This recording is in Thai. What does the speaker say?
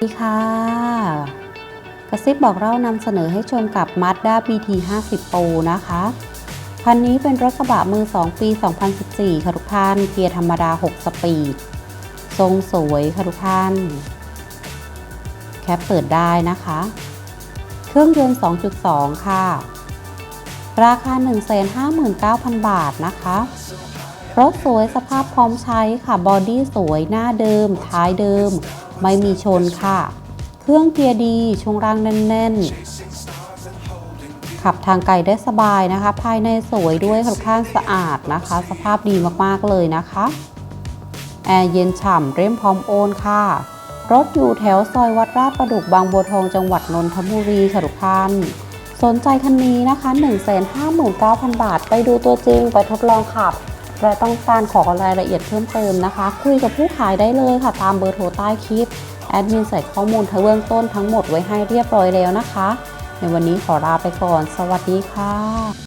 สวัสดีค่ะ กระซิบบอกเล่านำเสนอให้ชมกับ Mazda BT 50 Pro นะคะ คันนี้เป็นรถกระบะมือ 2 ปี 2014 ค่ะทุกท่าน เกียร์ธรรมดา 6 สปีด ทรงสวยค่ะทุกท่าน แคปเปิดได้นะคะ เครื่องยนต์ 2.2 ค่ะ ราคา 159,000 บาทนะคะ รถสวยสภาพพร้อมใช้ค่ะ บอดี้สวยหน้าเดิม ท้ายเดิม ไม่มีชนค่ะ เครื่องเกียร์ดีช่วงล่างแน่นๆ ขับทางไกลได้สบายนะคะ ภายในสวยด้วยค่อนข้างสะอาดนะคะ สภาพดีมากๆเลยนะคะแอร์เย็นฉ่ำเร่มพร้อมโอนค่ะ รถอยู่แถวซอยวัดราชประดุกบางบัวทองจังหวัดนนทบุรีค่ะทุกท่านสนใจคันนี้นะคะ 159,000 บาท ไปดูตัวจริงไปทดลองขับ และต้องการขอรายละเอียดเพิ่มเติมนะคะ คุยกับผู้ขายได้เลยค่ะ ตามเบอร์โทรใต้คลิป แอดมินใส่ข้อมูลทั้งเบื้องต้นทั้งหมดไว้ให้เรียบร้อยแล้วนะคะ ในวันนี้ขอลาไปก่อน สวัสดีค่ะ